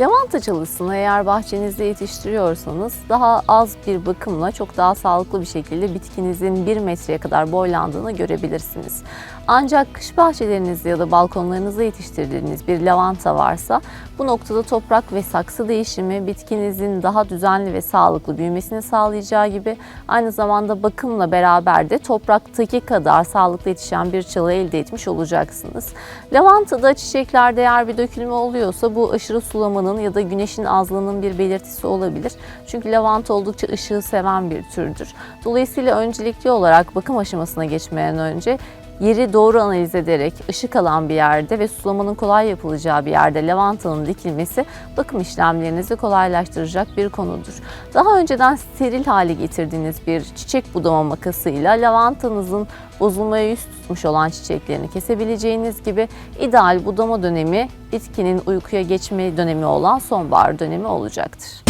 Lavanta çalısını eğer bahçenizde yetiştiriyorsanız daha az bir bakımla çok daha sağlıklı bir şekilde bitkinizin 1 metreye kadar boylandığını görebilirsiniz. Ancak kış bahçelerinizde ya da balkonlarınızda yetiştirdiğiniz bir lavanta varsa bu noktada toprak ve saksı değişimi bitkinizin daha düzenli ve sağlıklı büyümesini sağlayacağı gibi aynı zamanda bakımla beraber de topraktaki kadar sağlıklı yetişen bir çalı elde etmiş olacaksınız. Lavantada çiçeklerde eğer bir dökülme oluyorsa bu aşırı sulamanın ya da güneşin azlığının bir belirtisi olabilir. Çünkü lavanta oldukça ışığı seven bir türdür. Dolayısıyla öncelikli olarak bakım aşamasına geçmeden önce yeri doğru analiz ederek ışık alan bir yerde ve sulamanın kolay yapılacağı bir yerde lavantanın dikilmesi bakım işlemlerinizi kolaylaştıracak bir konudur. Daha önceden steril hale getirdiğiniz bir çiçek budama makasıyla lavantanızın bozulmaya yüz tutmuş olan çiçeklerini kesebileceğiniz gibi ideal budama dönemi bitkinin uykuya geçme dönemi olan sonbahar dönemi olacaktır.